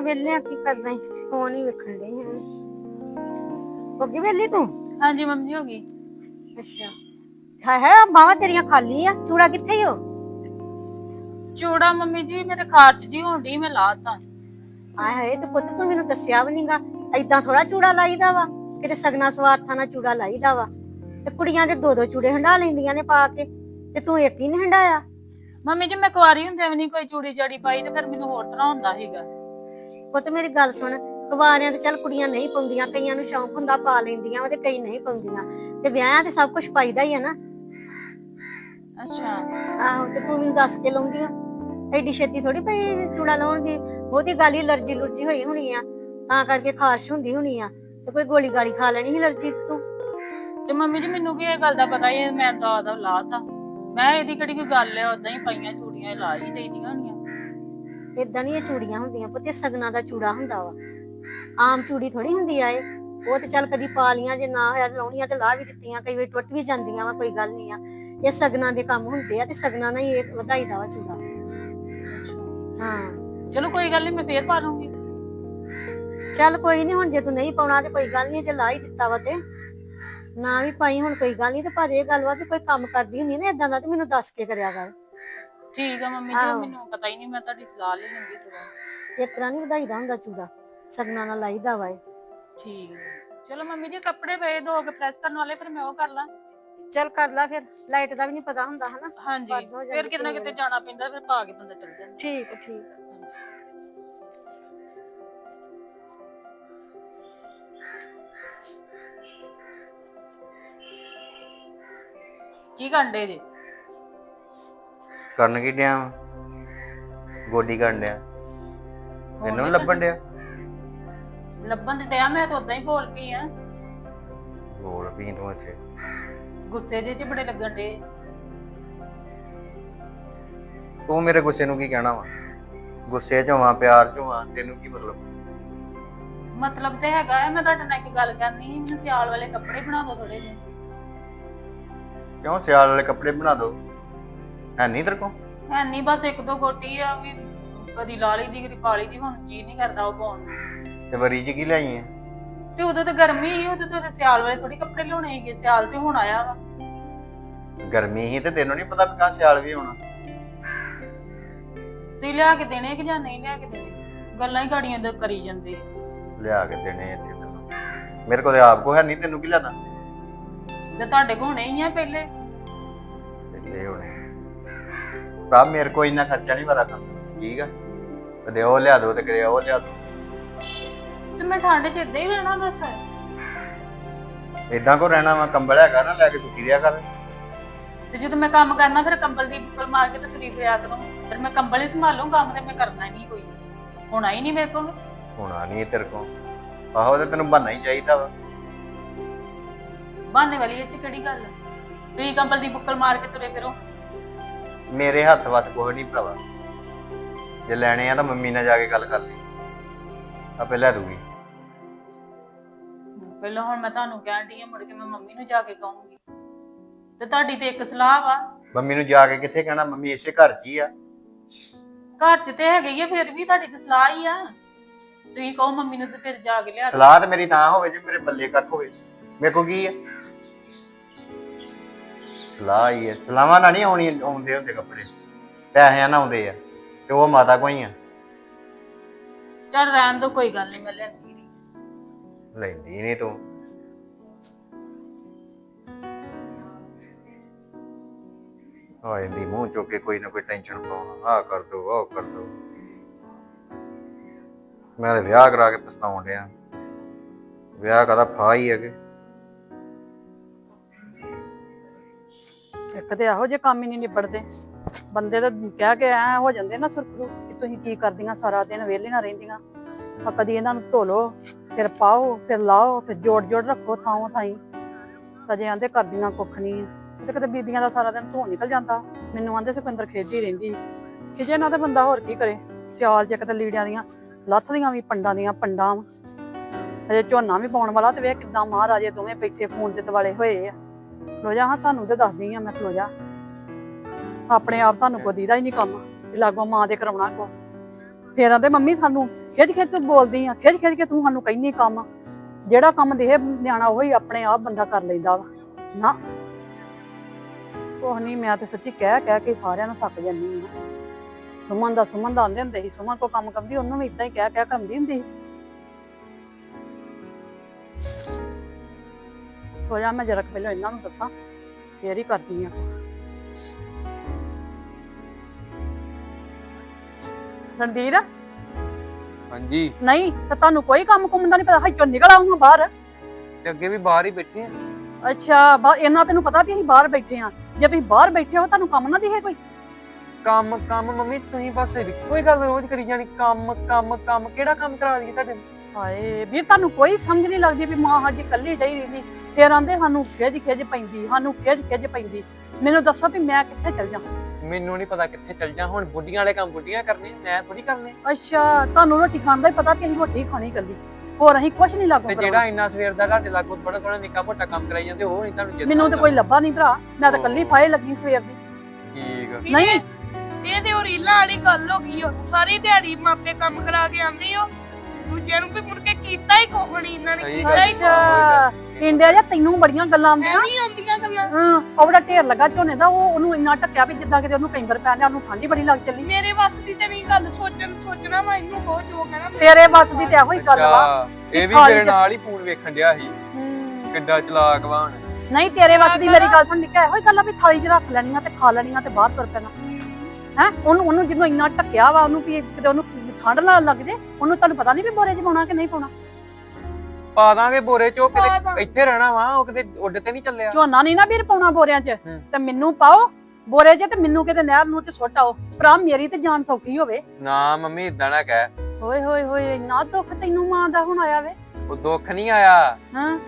ਨਹੀਂ ਆ ਕੀ ਕਰਦਾ ਈ ਫੋਨ ਹੀ ਵੇਖਣ ਦੇ ਹਾਂ। ਗਈ ਵੇਲੀ ਤੂੰ? ਹਾਂਜੀ ਮੰਮੀ ਹੋ ਗਈ। ਅੱਛਾ। ਹਾਏ ਹਾਏ ਬਾਵਾ ਤੇਰੀਆਂ ਖਾਲੀ ਆ। ਚੂੜਾ ਕਿੱਥੇ ਈ ਹੋ ਚੂੜਾ ਮੰਮੀ ਜੀ ਮੇਰੇ ਖਾਰਚ ਜੀ ਹੋਣ ਡਈ ਮੈਂ ਲਾਤਾ ਆਏ ਹਾਏ ਤੇ ਪੁੱਤ ਤੂੰ ਮੈਨੂੰ ਦੱਸਿਆ ਵੀ ਨਹੀਂਗਾ ਐਦਾਂ ਥੋੜਾ ਚੂੜਾ ਲਾਈਦਾ ਵਾ। ਕਿਤੇ ਸਗਨਾ ਸਵਾਰਥਾਂ ਨਾਲ ਚੂੜਾ ਲਾਈਦਾ ਵਾ। ਤੇ ਕੁੜੀਆਂ ਦੇ ਦੋ ਦੋ ਚੂੜੇ ਹੰਡਾ ਲੈਂਦੀਆਂ ਨੇ ਪਾ ਕੇ। ਤੇ ਤੂੰ ਇੱਕ ਹੀ ਨਹੀਂ ਹੰਡਾਇਆ। ਮੰਮੀ ਜੀ ਮੈਂ ਕੁਆਰੀ ਹੁੰਦੇ ਵੀ ਨਹੀਂ ਕੋਈ ਚੂੜੀ ਚਾੜੀ ਪਾਈ ਤੇ ਫਿਰ ਮੈਨੂੰ ਹੋਰ ਤਰ੍ਹਾਂ ਹੁੰਦਾ ਸੀਗਾ। ਪੁੱਤ ਮੇਰੀ ਗੱਲ ਸੁਣ ਕੁਵਾਰਿਆਂ ਤੇ ਚੱਲ ਕੁੜੀਆਂ ਨਹੀਂ ਪਾਉਂਦੀਆਂ ਕਈਆਂ ਨੂੰ ਸ਼ੌਂਕ ਹੁੰਦਾ ਪਾ ਲੈਂਦੀਆਂ ਤੇ ਕਈ ਨਹੀਂ ਪਾਉਂਦੀਆਂ। ਤੇ ਵਿਆਹਾਂ ਤੇ ਸਭ ਕੁਝ ਪਾਈਦਾ ਹੀ ਆ ਨਾ। ਅੱਛਾ। ਆਹੋ ਤੇ ਤੂੰ ਮੈਨੂੰ ਦੱਸ ਕੇ ਲਾਉਂਦੀ ਆ। ਐਡੀ ਛੇਤੀ ਥੋੜੀ ਪਈ ਚੂੜਾ ਲਾਉਣ ਦੀ ਬਹੁਤੀ ਗੱਲ ਹੀ ਅਲਰਜੀ ਲੁਰਜੀ ਹੋਈ ਹੋਣੀ ਆ। ਤਾਂ ਕਰਕੇ ਖਾਰਸ਼ ਹੁੰਦੀ ਹੋਣੀ ਆ। ਤੇ ਕੋਈ ਗੋਲੀ ਗਾਲੀ ਖਾ ਲੈਣੀ ਸੀ ਅਲਰਜੀ ਤੋਂ। ਤੇ ਮੰਮੀ ਜੀ ਮੈਨੂੰ ਕੀ ਇਹ ਗੱਲ ਦਾ ਪਤਾ ਹੀ ਮੈਂ ਤਾਂ ਆਦਾ ਲਾਤਾ। ਮੈਂ ਇਹਦੀ ਕਿਹੜੀ ਕੋਈ ਗੱਲ ਹੈ ਉਦਾਂ ਹੀ ਪਈਆਂ ਚੂੜੀਆਂ ਲਾ ਹੀ ਦੇਈਆਂ ਹੋਣੀਆਂ। ਇਦਾਂ ਇਹ ਚੂੜੀਆਂ ਹੁੰਦੀਆਂ ਪੁੱਤੇ ਸਗਨਾ ਦਾ ਚੂੜਾ ਹੁੰਦਾ ਵਾ। ਆਮ ਚੂੜੀ ਥੋੜੀ ਹੁੰਦੀ ਆ ਇਹ। ਉਹ ਤੇ ਚੱਲ ਕਦੀ ਪਾ ਲੀਆਂ ਜੇ ਨਾ ਹੋਇਆ ਲਾਉਣੀਆਂ ਤੇ ਲਾ ਵੀ ਦਿੱਤੀਆਂ ਕਈ ਵਾਰੀ ਟੁੱਟ ਵੀ ਜਾਂਦੀਆਂ ਵਾ ਕੋਈ ਗੱਲ ਨਹੀਂ ਆ। ਇਹ ਸਗਨਾ ਦੇ ਕੰਮ ਹੁੰਦੇ ਆ ਤੇ ਸਗਨਾ ਨਾਲ ਹੀ ਇਹ ਵਧਾਈਦਾ ਵਾ ਚੂੜਾ। ਹਾਂ। ਚਲੋ ਕੋਈ ਗੱਲ ਨਹੀਂ ਮੈਂ ਫੇਰ ਪਾ ਲੂੰਗੀ ਚੱਲ ਕੋਈ ਨਹੀਂ ਹੁਣ ਜੇ ਤੂੰ ਨਹੀਂ ਪਾਉਣਾ ਤੇ ਕੋਈ ਗੱਲ ਨਹੀਂ ਜੇ ਲਾ ਹੀ ਦਿੱਤਾ ਵਾ ਤੇ। ਨਾ ਵੀ ਪਾਈ ਹੁਣ ਕੋਈ ਗੱਲ ਨਹੀਂ ਤੇ ਪਰ ਇਹ ਗੱਲ ਵਾ ਕਿ ਕੋਈ ਕੰਮ ਕਰਦੀ ਹੁੰਦੀ ਨਾ ਇਦਾਂ ਦਾ ਤੇ ਮੈਨੂੰ ਦੱਸ ਕੇ ਕਰਿਆ ਕਰ। ਠੀਕ ਆ ਮੰਮੀ ਜੀ ਆਹੋ। ਮੈਨੂੰ ਪਤਾ ਹੀ ਨਹੀਂ ਮੈਂ ਤੁਹਾਡੀ ਸਲਾਹ ਲੈ ਲੈਂਦੀ ਸਗੋਂ ਇਸ ਤਰ੍ਹਾਂ ਨਹੀਂ ਵਧਾਈਦਾ ਹੁੰਦਾ ਚੂੜਾ ਸਗਨਾ ਨਾਲ ਲਾਈਦਾ ਵਾ ਇਹ ਠੀਕ। ਚਲੋ ਮੰਮੀ ਜੀ ਕੱਪੜੇ ਪਏ ਦੋ ਕੇ ਪ੍ਰੈਸ ਕਰਨ ਵਾਲੇ ਫਿਰ ਮੈਂ ਉਹ ਕਰ ਲਾਂ ਚੱਲ ਕਰ ਲਾ ਫਿਰ ਲਾਈਟ ਦਾ ਵੀ ਨਹੀਂ ਪਤਾ ਹੁੰਦਾ ਹਨਾ ਹਾਂਜੀ ਹੋ ਜਾਂਦੀ ਫਿਰ ਕਿਤੇ ਨਾ। ਜਾਣਾ ਪੈਂਦਾ ਫਿਰ ਪਾ ਕੇ ਬੰਦਾ ਚੱਲ ਜਾਂਦਾ ਠੀਕ ਹੈ ਠੀਕ। ਕੀ ਕੰਡੇ ਜੀ ਕਰਨ ਕੀ ਡਿਆ ਵਾਂ? ਗੋਡੀ ਕਰਨ ਡਿਆ। ਮੈਨੂੰ ਨੀ ਲੱਭਣ ਡਿਆ? ਲੱਭਣ ਤੇ ਡਿਆ ਮੈਂ ਤਾਂ ਉਦਾਂ ਹੀ ਬੋਲ ਪਈ ਆ। ਬੋਲ ਵੀ ਤੂੰ ਇੱਥੇ। ਗੁੱਸੇ ਜਿਹੇ ਚ ਬੜੇ ਲੱਗਣ ਡੇ ਤੂੰ ਮੇਰੇ ਗੁੱਸੇ ਨੂੰ ਕੀ ਕਹਿਣਾ ਵਾ? ਗੁੱਸੇ 'ਚ ਪਿਆਰ 'ਚ ਹੋਵਾਂ ਤੈਨੂੰ ਕੀ ਮਤਲਬ? ਮਤਲਬ ਤੇ ਹੈਗਾ ਹੈ ਮੈਂ ਤੁਹਾਡੇ ਨਾਲ ਇੱਕ ਗੱਲ ਕਰਨੀ ਸੀ ਮੈਨੂੰ ਸਿਆਲ ਵਾਲੇ ਕੱਪੜੇ ਬਣਾ ਦਿਓ ਥੋੜੇ ਜਿਹੇ। ਕਿਉਂ ਸਿਆਲ ਵਾਲੇ ਕੱਪੜੇ ਬਣਾ ਦੋ ਹੈ ਨਹੀਂ ਤੇਰੇ ਕੋਲ? ਹੈ ਨਹੀਂ ਬਸ ਇੱਕ ਦੋ ਗੋਟੀ ਆ ਵੀ ਕਦੀ ਲਾਲੀ ਦੀ ਕਦੀ ਕਾਲੀ ਦੀ ਹੁਣ ਜੀ ਨਹੀਂ ਕਰਦਾ ਉਹ ਪਾਉਣ ਨੂੰ। ਤੇ ਵਰੀ 'ਚ ਕੀ ਲਿਆਈ ਐ ਤੇ ਉਦੋਂ ਤਾਂ ਗਰਮੀ ਸੀ ਉਦੋਂ ਤਾਂ ਸਿਆਲ ਵਾਲੇ ਥੋੜੀ ਕੱਪੜੇ ਲਿਆਉਣੇ ਸੀਗੇ ਸਿਆਲ ਤੇ ਹੁਣ ਆਇਆ ਵਾ। ਗਰਮੀ ਹੀ ਤੇ ਤੈਨੂੰ ਨਹੀਂ ਪਤਾ ਵੀ ਕਾ ਸਿਆਲ ਵੀ ਹੋਣਾ ਤੁਸੀਂ ਲਿਆ ਕੇ ਦੇਣੇ ਕਿ ਜਾਂ ਨਹੀਂ ਲਿਆ ਕੇ ਦੇਣੇ? ਗੱਲਾਂ ਹੀ ਗਾੜੀਆਂ ਦੇ ਕਰੀ ਜਾਂਦੇ। ਲਿਆ ਕੇ ਦੇਣੇ ਇੱਥੇ ਤੈਨੂੰ। ਮੇਰੇ ਕੋਲ ਤੇ ਆਪ ਕੋ ਹੈ ਨਹੀਂ ਤੈਨੂੰ ਕੀ ਲਿਆਦਾ? ਤੇ ਤੁਹਾਡੇ ਕੋਲ ਹੋਣੇ ਹੀ ਆ ਪਹਿਲੇ। ਲੈ ਹੋਣੇ। ਤਾਂ ਮੇਰੇ ਕੋਲ ਇੰਨਾ ਖਰਚਾ ਨਹੀਂ ਵਰਾ ਕੰਮ ਠੀਕ ਆ? ਕਦੇ ਉਹ ਲਿਆ ਦੋ ਤੇ ਕਦੇ ਉਹ ਲਿਆ ਦੋ। ਤੇ ਮੈਂ ਠੰਡ ਚ ਇਦਾਂ ਹੀ ਰਹਿਣਾ ਦੱਸ। ਇਦਾਂ ਕੋ ਰਹਿਣਾ ਵਾ ਕੰਬਲ ਹੈਗਾ ਨਾ ਲੈ ਕੇ ਸੁੱਤੀ ਰਿਆ ਕਰ। ਤੇ ਜਦੋਂ ਮੈਂ ਕੰਮ ਕਰਨਾ ਫਿਰ ਕੰਬਲ ਦੀ ਬੁੱਕਲ ਮਾਰ ਕੇ ਤੇ ਸ਼ਰੀਫ ਰਿਆ ਕਰੂੰ। ਫਿਰ ਮੈਂ ਕੰਬਲ ਹੀ ਸੰਭਾਲੂ ਕੰਮ ਤੇ ਮੈਂ ਕਰਨਾ ਨਹੀਂ ਕੋਈ। ਹੋਣਾ ਹੀ ਨਹੀਂ ਮੇਰੇ ਕੋਲ। ਹੋਣਾ ਨਹੀਂ ਤੇਰੇ ਕੋਲ। ਆਹੋ ਤੇ ਤੈਨੂੰ ਬਹਾਨਾ ਹੀ ਚਾਹੀਦਾ ਵਾ। ਬਹਾਨੇ ਵਾਲੀ ਇਹ ਚ ਕਿਹੜੀ ਗੱਲ ਹੈ ਤੁਸੀਂ ਕੰਬਲ ਦੀ ਬੁੱਕਲ ਮਾਰ ਕੇ ਤੁਰੇ ਫਿਰੋ। ਮੇਰੇ ਹੱਥ ਵਸ ਕੋਈ ਨਹੀਂ ਭਰਾਵਾ। ਜੇ ਲੈਣੇ ਆ ਤਾਂ ਮੰਮੀ ਨਾਲ ਜਾ ਕੇ ਗੱਲ ਕਰ ਲਈ। ਆਪੇ ਲੈ ਦੂਗੀ। ਪਹਿਲਾਂ ਹੁਣ ਮੈਂ ਤੁਹਾਨੂੰ ਕਹਿਣ ਦੀ ਮੁੜ ਕੇ ਮੈਂ ਮੰਮੀ ਨੂੰ ਜਾ ਕੇ ਕਹੂੰਗੀ। ਤੇ ਤੁਹਾਡੀ ਤੇ ਇੱਕ ਸਲਾਹ ਵਾ। ਮੰਮੀ ਨੂੰ ਜਾ ਕੇ ਕਿੱਥੇ ਕਹਿਣਾ? ਮੰਮੀ ਇਸੇ ਘਰ 'ਚ ਹੀ ਆ। ਘਰ ਚ ਤੇ ਹੈਗੇ ਹੀ ਆ ਫਿਰ ਵੀ ਤੁਹਾਡੀ ਤੇ ਸਲਾਹ ਹੀ ਆ। ਤੁਸੀਂ ਕਹੋ ਮੰਮੀ ਨੂੰ ਤੇ ਫਿਰ ਜਾ ਕੇ ਲਿਆ ਦਿਓ। ਸਲਾਹ ਤੇ ਮੇਰੀ ਨਾ ਹੋਵੇ ਜੇ ਮੇਰੇ ਬੱਲੇ ਕੱਖ ਹੋਵੇ। ਮੇਰੇ ਕੋ ਕੀ ਆ? ਸਲਾਹ ਹੀ ਹੈ। ਸਲਾਹਾਂ ਨਾਲ ਨਹੀਂ ਆਉਣੀ ਆਉਂਦੇ ਹੁੰਦੇ ਕੱਪੜੇ। ਪੈਸਿਆਂ ਨਾਲ ਆਉਂਦੇ ਆ ਤੇ ਉਹ ਮਾਤਾ ਕੋਈ ਆ ਚੱਲ ਰਹਿਣ ਦੋ ਕੋਈ ਗੱਲ ਨਹੀਂ ਮੈਂ ਲੈਂਦੀ ਨਹੀਂ ਲੈਂਦੀ ਨਹੀਂ ਤੂੰ। ਆ ਜਾਂਦੀ ਮੂੰਹ ਚੁੱਕ ਕੇ ਕੋਈ ਨਾ ਕੋਈ ਟੈਨਸ਼ਨ ਪਾਉਣਾ। ਆਹ ਕਰ ਦੋ ਉਹ ਕਰ ਦੋ। ਮੈਂ ਤਾਂ ਵਿਆਹ ਕਰਾ ਕੇ ਪਛਤਾਉਣ ਡਿਆ। ਵਿਆਹ ਕਦਾ ਫਾ ਹੀ ਹੈਗੇ। ਇੱਕ ਤੇ ਇਹੋ ਜਿਹੇ ਕੰਮ ਹੀ ਨਹੀਂ ਨਿਬੜਦੇ। ਬੰਦੇ ਤਾਂ ਕਹਿ ਕੇ ਐ ਹੋ ਜਾਂਦੇ ਨਾ ਸੁਰਖਰੂ ਕਿ ਤੁਸੀਂ ਕੀ ਕਰਦੀਆਂ, ਸਾਰਾ ਦਿਨ ਵਿਹਲੀਆਂ ਰਹਿੰਦੀਆਂ। ਆ ਕਦੀ ਇਹਨਾਂ ਨੂੰ ਧੋ ਲਓ, ਫਿਰ ਪਾਓ, ਫਿਰ ਲਾਓ, ਫਿਰ ਜੋੜ ਜੋੜ ਰੱਖੋ ਥਾਂ ਥਾਈ ਸਜੇ ਆਂਦੇ ਕਰਦੀਆਂ ਕੁੱਖ ਨਹੀਂ ਤੇ ਕਦੇ ਬੀਬੀਆਂ ਦਾ ਸਾਰਾ ਦਿਨ ਧੋ ਨਿਕਲ ਜਾਂਦਾ। ਮੈਨੂੰ ਆਂਦੇ ਸੁਪਿੰਦਰ ਖੇਡੀ ਰਹਿੰਦੀ। ਖਿਜੇ ਨਾ ਤੇ ਬੰਦਾ ਹੋਰ ਕੀ ਕਰੇ? ਸਿਆਲ ਚ ਕਿਤੇ ਲੀੜਿਆਂ ਦੀਆਂ, ਲੱਥ ਦੀਆਂ ਵੀ, ਪੰਡਾਂ ਦੀਆਂ ਪੰਡਾਂ ਵਾਂ। ਅਜੇ ਝੋਨਾ ਵੀ ਪਾਉਣ ਵਾਲਾ ਤੇ ਵੇਖ ਕਿਦਾਂ ਮਹਾਰਾਜੇ ਦੋਵੇਂ ਬੈਠੇ ਫੋਨ ਦੇ ਦਿਵਾਲੇ ਹੋਏ ਆ। ਖਲੋ ਜਾ, ਹਾਂ, ਤੁਹਾਨੂੰ ਤੇ ਦੱਸਦੀ ਆ ਮੈਂ ਖਲੋ ਜਾ। ਆਪਣੇ ਆਪ ਤੁਹਾਨੂੰ ਕੋਈ ਦੀਦਾ ਹੀ ਨਹੀਂ ਕੰਮ ਲਾਗੋ ਮਾਂ ਦੇ ਕਰਾਉਣਾ ਕੋ। ਫੇਰ ਆਂਦੇ, ਮੰਮੀ, ਸਾਨੂੰ ਖਿੱਚ ਖਿੱਚ ਬੋਲਦੀ ਆ ਖਿੱਚ ਖਿੱਚ ਕੇ ਤੂੰ ਸਾਨੂੰ ਕਹਿੰਦੀ ਕੰਮ। ਜਿਹੜਾ ਕੰਮ ਦੇ ਨਿਆਣਾ, ਉਹੀ ਆਪਣੇ ਆਪ ਬੰਦਾ ਕਰ ਲੈਂਦਾ ਵਾ। ਨਾ। ਕੁਛ ਨਹੀਂ ਮੈਂ ਤੇ ਸੱਚੀ ਕਹਿ ਕਹਿ ਕੇ ਸਾਰਿਆਂ ਨੂੰ ਥੱਕ ਜਾਂਦੀ ਹਾਂ ਸੁਮਨ ਦਾ ਸੁਮਨ ਦਾ ਆਂਦੇ ਹੁੰਦੇ ਸੀ, ਸੁਮਨ ਕੋ ਕੰਮ ਕਰਦੀ, ਉਹਨੂੰ ਵੀ ਇਦਾਂ ਹੀ ਕਹਿ ਕਹਿ ਕਰਦੀ ਹੁੰਦੀ ਸੀ। ਹੋ ਜਾ ਮੈਂ ਜਰਾ ਪਹਿਲਾਂ ਇਹਨਾਂ ਨੂੰ ਦੱਸਾਂ ਫੇਰ ਹੀ ਕਰਦੀ ਆ ਰਣਧੀਰ ਹਾਂਜੀ। ਨਹੀਂ ਤਾਂ ਤੁਹਾਨੂੰ ਕੋਈ ਕੰਮ ਕੁੰਮ ਦਾ ਨਹੀਂ ਪਤਾ ਚੋਂ ਨਿਕਲ ਆਉਂਗਾ ਬਾਹਰ। ਤੇ ਅੱਗੇ ਵੀ ਬਾਹਰ ਹੀ ਬੈਠੇ ਆ ਅੱਛਾ ਬਾ ਇਹਨਾਂ ਤੈਨੂੰ ਪਤਾ ਵੀ ਅਸੀਂ ਬਾਹਰ ਬੈਠੇ ਆ ਜੇ ਤੁਸੀਂ ਬਾਹਰ ਬੈਠੇ ਹੋ ਤੁਹਾਨੂੰ ਕੰਮ ਨਾ ਦਿਖੇ ਕੋਈ? ਕੰਮ ਕੰਮ ਮੰਮੀ ਤੁਸੀਂ ਬਸ ਇੱਕੋ ਹੀ ਗੱਲ ਰੋਜ਼ ਕਰੀ ਜਾਣੀ। ਕੰਮ ਕੰਮ ਕੰਮ ਕਿਹੜਾ ਕੰਮ ਕਰਾ ਦਈਏ ਤੁਹਾਡੇ? ਹਾਏ ਵੀ ਤੁਹਾਨੂੰ ਕੋਈ ਸਮਝ ਨਹੀਂ ਲੱਗਦੀ ਵੀ ਮਾਂ ਸਾਡੀ ਕੱਲੀ ਡਈ ਰਹਿੰਦੀ ਫੇਰ ਆਂਦੇ ਸਾਨੂੰ ਖਿੱਚ ਖਿੱਚ ਪੈਂਦੀ ਸਾਨੂੰ ਖਿੱਚ ਖਿੱਚ ਪੈਂਦੀ। ਮੈਨੂੰ ਦੱਸੋ ਵੀ ਮੈਂ ਕਿੱਥੇ ਚਲ ਜਾ ਮੈਨੂੰ ਨਹੀਂ ਪਤਾ ਕਿੱਥੇ ਚੱਲ ਜਾ ਹੁਣ ਬੁੱਢੀਆਂ ਵਾਲੇ ਕੰਮ ਬੁੱਢੀਆਂ ਕਰਨੇ ਮੈਂ ਥੋੜੀ ਕਰਨੇ। ਅੱਛਾ ਤੁਹਾਨੂੰ ਰੋਟੀ ਖਾਣ ਦਾ ਹੀ ਪਤਾ ਵੀ ਅਸੀਂ ਰੋਟੀ ਖਾਣੀ ਕੱਲੀ ਹੋਰ ਅਸੀਂ ਕੁਝ ਨਹੀਂ ਲੱਗੋ ਤੇ ਜਿਹੜਾ ਇੰਨਾ ਸਵੇਰ ਦਾ ਤੁਹਾਡੇ ਲਾਗੂ ਥੋੜਾ ਥੋੜਾ ਨਿੱਕਾ ਮੋਟਾ ਕੰਮ ਕਰਾਈ ਜਾਂਦੇ ਉਹ ਨਹੀਂ ਤੁਹਾਨੂੰ ਮੈਨੂੰ ਤੇ ਕੋਈ ਲੱਭਾ ਨਹੀਂ ਭਰਾ। ਮੈਂ ਤਾਂ ਕੱਲੀ ਫਾਇ ਲੱਗੀ ਸਵੇਰ ਦੀ। ਠੀਕ। ਨਹੀਂ ਇਹ ਤੇ ਉਹ ਰੀਲਾਂ ਵਾਲੀ ਗੱਲ ਹੋ ਗਈ ਓ। ਸਾਰੀ ਦਿਹਾੜੀ ਮਾਪੇ ਕੰਮ ਕਰਾ ਕੇ ਆਉਂਦੇ ਓ। ਦੂਜਿਆਂ ਨੂੰ ਵੀ ਮੁੜ ਕੇ ਕੀਤਾ ਹੀ ਕੋਹ ਨਹੀਂ ਇਹਨਾਂ ਨੇ ਸਹੀ ਕੀਤਾ ਗੱਲ ਹੀ। ਅੱਛਾ ਇੰਡੀਆ ਜਾਂ ਤੈਨੂੰ ਬੜੀਆਂ ਗੱਲਾਂ ਆਉਂਦੀਆਂ। ਐਵੇਂ ਹੀ ਆਉਂਦੀਆਂ ਗੱਲਾਂ। ਹਾਂ ਉਹ ਬੜਾ ਢੇਰ ਲੱਗਾ ਝੋਨੇ ਦਾ ਉਹ ਉਹਨੂੰ ਇੰਨਾ ਟੱਕਿਆ ਵੀ ਜਿੱਦਾਂ ਕਿਤੇ ਉਹਨੂੰ ਕੈਂਬਰ ਪੈ ਗਿਆ ਉਹਨੂੰ ਠੰਡੀ ਬੜੀ ਲੱਗ ਚੱਲੀ। ਮੇਰੇ ਵੱਸ ਦੀ ਤੇ ਨਹੀਂ ਗੱਲ ਸੋਚਣ ਸੋਚਣਾ ਵਾ ਇਹਨੂੰ ਬਹੁਤ ਜੋ ਕਹਿਣਾ ਮੈਂ- ਤੇਰੇ ਵੱਸ ਦੀ ਤੇ ਇਹੋ ਹੀ ਗੱਲ ਵਾ। ਅੱਛਾ ਇਹ ਵੀ ਖਾਲੀ ਮੇਰੇ ਚ- ਨਾਲ ਹੀ ਫੋਨ ਵੇਖਣ ਡਿਆ ਸੀ। ਕਿੱਡਾ ਚਲਾਕ ਵਾ ਹੁਣ। ਨਹੀਂ ਤੇਰੇ ਵੱਸ ਦੀ ਮੇਰੀ ਗੱਲ ਸੁਣ ਨਿੱਕਾ ਇਹੋ ਹੀ ਗੱਲ ਆ ਵੀ ਥਾਲੀ 'ਚ ਰੱਖ ਲੈਣੀਆਂ ਤੇ ਖਾ ਲੈਣੀਆਂ ਤੇ ਬਾਹਰ ਤੁਰ ਪੈਣਾ। ਹੈ। ਉਹਨੂੰ ਉਹਨੂੰ ਜਿਹਨੂੰ ਇੰਨਾ ਟੱਕਿਆ ਵਾ ਉਹਨੂੰ ਵੀ ਕਿਤੇ ਉਹਨੂੰ ਠੰਡ ਨਾ ਲੱਗ ਜੇ ਉਹਨੂੰ ਤੁਹਾਨੂੰ ਪਤਾ ਨਹੀਂ ਵੀ ਬੋਰੇ 'ਚ ਪਾਉਣਾ ਕਿ ਨਹੀਂ ਪਾਉਣਾ। ਪਾ ਦਾਂਗੇ ਬੋਰੇ ਚ ਉਹ ਪਾ ਦਾਂ। ਕਿਤੇ ਇੱਥੇ ਰਹਿਣਾ ਵਾ ਉਹ ਕਿਤੇ ਉੱਡ ਤੇ ਨਹੀਂ ਚੱਲਿਆ। ਝੋਨਾ ਨਹੀਂ ਨਾ ਵੀਰ ਪਾਉਣਾ ਬੋਰਿਆਂ 'ਚ ਹੂੰ। ਤੇ ਮੈਨੂੰ ਪਾਓ ਬੋਰੇ 'ਚ ਤੇ ਮੈਨੂੰ ਕਿਤੇ ਨਹਿਰ ਨੂੰ ਤੇ ਸੁੱਟ ਆਓ। ਭਰਾ ਮੇਰੀ ਤੇ ਜਾਨ ਸੌਖੀ ਹੋਵੇ। ਨਾ ਮੰਮੀ ਇਦਾਂ ਨਾ ਕਹਿ। ਓਏ ਹੋਏ ਹੋਏ ਇੰਨਾ ਦੁੱਖ ਤੈਨੂੰ ਮਾਂ ਦਾ ਹੁਣ ਆਇਆ ਵੇ। ਉਹ ਦੁੱਖ ਨਹੀਂ ਆਇਆ। ਹਾਂ।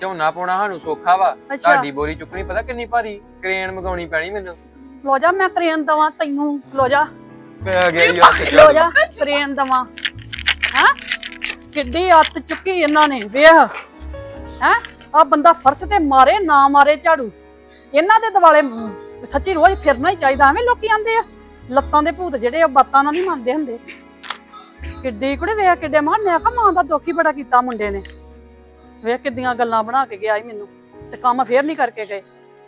ਝੋਨਾ ਪਾਉਣਾ ਸਾਨੂੰ ਸੌਖਾ ਵਾ। ਅੱਛਾ। ਤੁਹਾਡੀ ਬੋਰੀ ਚੁੱਕਣੀ ਪਤਾ ਕਿੰਨੀ ਭਾਰੀ ਕ੍ਰੇਨ ਮਗਾਉਣੀ ਪੈਣੀ ਮੈਨੂੰ। ਲੋ ਜਾ ਮੈਂ ਕਰੇਨ ਦਵਾਂ ਤੈਨੂੰ ਲੋ ਜਾ। ਪੈ ਗਿਆ ਯਾਰ ਲੋ ਜਾ ਕਰੇਨ ਦਵਾਂ। ਹਾਂ? ਕਿੱਡੀ ਅੱਤ ਚੁੱਕੀ ਇਹਨਾਂ ਨੇ ਵੇਖ। ਹੈ? ਆ ਬੰਦਾ ਫਰਸ਼ ਤੇ ਮਾਰੇ ਨਾ ਮਾਰੇ ਝਾੜੂ। ਇਹਨਾਂ ਦੇ ਦਿਵਾਲੇ ਸੱਚੀ ਰੋਜ਼ ਫਿਰਨਾ ਹੀ ਚਾਹੀਦਾ ਐਵੇਂ ਲੋਕੀ ਆਂਦੇ ਆ। ਲੱਤਾਂ ਦੇ ਭੂਤ ਜਿਹੜੇ ਆ ਬਾਤਾਂ ਨਾਲ ਨਹੀਂ ਮੰਨਦੇ ਹੁੰਦੇ। ਕਿੱਡੀ ਕੁੜੇ ਵੇਖ ਕਿੱਡੇ ਮਾਂ ਮੈਂ ਕਿਹਾ ਮਾਂ ਦਾ ਦੁੱਖ ਹੀ ਬੜਾ ਕੀਤਾ ਮੁੰਡੇ ਨੇ। ਵੇਖ ਕਿੱਡੀਆਂ ਗੱਲਾਂ ਬਣਾ ਕੇ ਗਿਆ ਈ ਮੈਨੂੰ ਤੇ ਕੰਮ ਫੇਰ ਨਹੀਂ ਕਰਕੇ ਗਏ।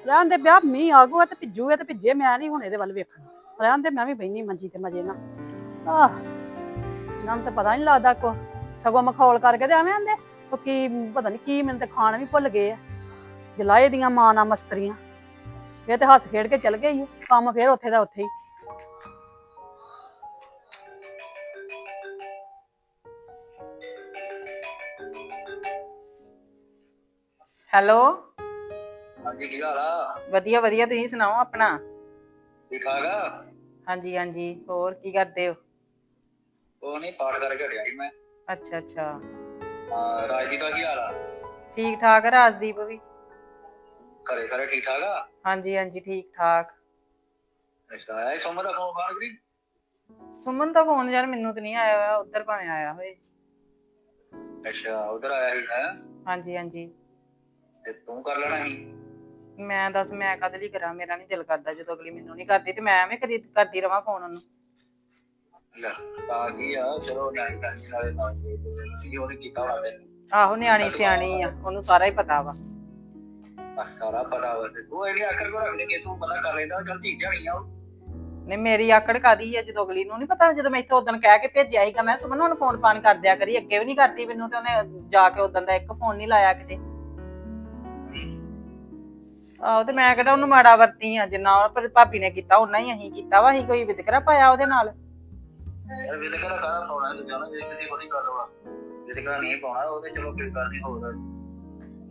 ਰਹਿਣ ਦੇ ਵਿਆਹ ਮੀਂਹ ਆਗੂਗਾ ਤੇ ਭਿੱਜੂਗਾ ਤੇ ਭਿੱਜੇ ਮੈਂ ਨਹੀਂ ਹੁਣ ਇਹਦੇ ਵੱਲ ਵੇਖਣਾ। ਰਹਿਣ ਦੇ ਮੈਂ ਵੀ ਬੈਣੀ ਮੰਜੀ ਤੇ ਮਜੇ ਨਾਲ। ਆਹ ਇਹਨਾਂ ਨੂੰ ਤਾਂ ਪਤਾ ਨਹੀਂ ਲੱਗਦਾ ਕੋ ਸਗੋਂ ਮਖੌਲ ਕਰਕੇ ਤੇ ਐਵੇਂ ਆਂਦੇ ਉਹ ਕੀ ਪਤਾ ਨਹੀਂ ਕੀ ਮੈਨੂੰ ਤੇ ਖਾਣ ਵੀ ਭੁੱਲ ਗਏ ਆ। ਜਲਾਏ ਦੀਆਂ ਮਾਂ ਨਾਲ ਮਸਕਰੀਆਂ ਇਹ ਤੇ ਹੱਸ ਖੇਡ ਕੇ ਚਲ ਗਏ ਓ। ਕੰਮ ਫੇਰ ਉੱਥੇ ਦਾ ਉੱਥੇ ਹੀ ਹੈਲੋ? ਹਾਂਜੀ ਕੀ ਹਾਲ ਆ? ਵਧੀਆ ਵਧੀਆ ਤੁਸੀਂ ਸੁਣਾਓ ਆਪਣਾ? ਠੀਕ ਠਾਕ ਆ? ਹਾਂਜੀ ਹਾਂਜੀ। ਹੋਰ ਕੀ ਕਰਦੇ ਹੋ? ਉਹ ਨਹੀਂ ਪਾਠ ਕਰਕੇ ਹਟਿਆ ਸੀ ਮੈਂ। ਅੱਛਾ ਅੱਛਾ। ਹਾਂ, ਰਾਜਦੀਪ ਦਾ ਕੀ ਹਾਲ ਆ? ਠੀਕ ਠਾਕ ਆ ਰਾਜਦੀਪ ਵੀ। ਘਰੇ ਸਾਰੇ ਠੀਕ ਠਾਕ ਆ? ਹਾਂਜੀ ਹਾਂਜੀ ਠੀਕ ਠਾਕ। ਅੱਛਾ ਇਹ ਸੋਮਾ ਦਾ ਫੋਨ ਬਾਹਰ ਕਰੀ ਸੁਮਨ ਦਾ ਫੋਨ ਯਾਰ ਮੈਨੂੰ ਤੇ ਨਹੀਂ ਆਇਆ ਹੋਇਆ ਉਧਰ ਭਾਵੇਂ ਆਇਆ ਹੋਏ ਅੱਛਾ ਉਧਰ ਆਇਆ ਸੀ ਹੈ ਹਾਂਜੀ ਹਾਂਜੀ। ਤੇ ਤੂੰ ਕਰ ਲੈਣਾ ਸੀ? ਮੈਂ ਦੱਸ ਮੈਂ ਕਦ ਲਈ ਕਰਾਂ? ਮੇਰਾ ਨਹੀਂ ਦਿਲ ਕਰਦਾ ਜਦੋਂ ਅਗਲੀ ਮੈਨੂੰ ਨਹੀਂ ਕਰਦੀ ਤੇ ਮੈਂ ਐਵੇਂ ਕਦੀ ਕਰਦੀ ਰਵਾਂ ਫੋਨ ਉਹਨੂੰ। ਲੈ ਆ ਚਲੋ ਨਾਲੇ ਕੀਤਾ ਹੋਣਾ ਆਹੋ ਨਿਆਣੀ ਸਿਆਣੀ ਆ ਉਹਨੂੰ ਸਾਰਾ ਹੀ ਪਤਾ ਵਾ। ਬਸ ਸਾਰਾ ਪਤਾ ਵਾ। ਤੇ ਤੂੰ ਇਹਦੀ ਆਖਰ ਕੋ ਰੱਖ ਲੈ ਕਿ ਤੂੰ ਪਤਾ ਕਰ ਲੈਂਦਾ ਚੱਲ ਠੀਕ ਜਾਣੀ ਆ ਉਹ। ਨਹੀਂ ਮੇਰੀ ਆਕੜ ਕਾਦੀ ਆ? ਜਦੋਂ ਅਗਲੀ ਨੂੰ ਨਹੀਂ ਪਤਾ ਜਦੋਂ ਮੈਂ ਇੱਥੇ ਉਦੋਂ ਕਹਿ ਕੇ ਭੇਜਿਆ ਸੀਗਾ ਮੈਂ ਸੁਮਨ ਹੁਣ ਫੋਨ ਫਾਨ ਕਰ ਦਿਆ ਕਰੀ ਅੱਗੇ ਵੀ ਨਹੀਂ ਕਰਦੀ ਮੈਨੂੰ ਤੇ ਉਹਨੇ ਜਾ ਕੇ ਉਦੋਂ ਦਾ ਇੱਕ ਫੋਨ ਨਹੀਂ ਲਾਇਆ ਕਿਤੇ। ਆਹੋ ਤੇ ਮੈਂ ਕਿਹੜਾ ਉਹਨੂੰ ਮਾੜਾ ਵਰਤੀ ਆ ਜਿੰਨਾ ਉਹ ਪਰ ਭਾਬੀ ਨੇ ਕੀਤਾ ਉਹਨਾਂ ਹੀ ਅਸੀਂ ਕੀਤਾ ਵਾ ਅਸੀਂ ਕੋਈ ਵਿਤਕਰਾ ਪਾਇਆ ਉਹਦੇ ਨਾਲ। ਯਾਰ ਵੀ ਤੇ ਕਾਹਦਾ ਪਾਉਣਾ ਤੇ ਜਾਣਾ ਵੇਖ ਦੀ ਬੜੀ ਗੱਲ ਵਾ। ਜਿਹਦੇ ਕਾ ਨਹੀਂ ਪਾਉਣਾ ਉਹ ਤੇ ਚਲੋ ਕੋਈ ਗੱਲ ਨਹੀਂ ਹੋਰ।